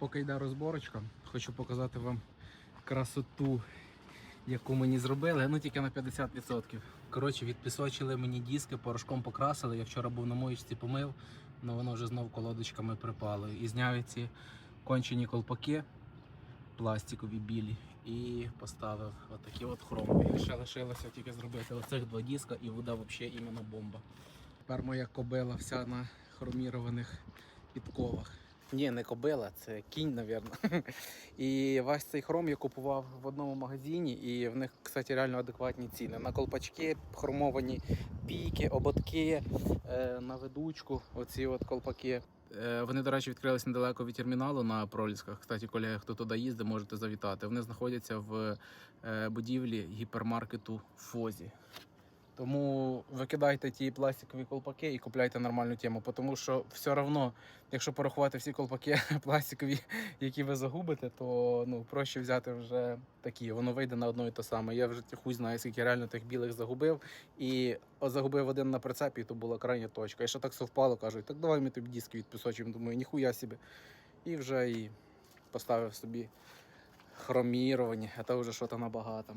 Поки йде розборочка, хочу показати вам красоту, яку мені зробили, ну тільки на 50%. Коротше, відпісочили мені диски, порошком покрасили. Я вчора був на моєчці помив, але воно вже знов колодочками припало. І зняв ці кончені колпаки пластикові білі і поставив отакі от хромові. Ще лишилося тільки зробити оцих два диска і вода взагалі іменно бомба. Тепер моя кобила вся на хромірованих підковах. Ні, не кобила, це кінь, напевно. І весь цей хром я купував в одному магазині, і в них, кстати, реально адекватні ціни. На колпачки хромовані піки, ободки, е, на ведучку, оці от колпаки. Е, Вони, до речі, відкрились недалеко від терміналу на Пролісках. Кстати, колеги, хто туди їздить, можете завітати. Вони знаходяться в е, будівлі гіпермаркету Фозі. Тому викидайте ті пластикові колпаки і купляйте нормальну тему, тому що все одно, якщо порахувати всі колпаки пластикові, які ви загубите, то ну проще взяти вже такі. Воно вийде на одно і те саме. Я вже хуй знаю, скільки реально тих білих загубив. І загубив один на прицепі, і то була крайня точка. І що так совпало, кажуть, так давай ми тобі диски відпісочимо. Думаю, ніхуя собі. І вже і поставив собі хроміровані, а то вже що то набагато.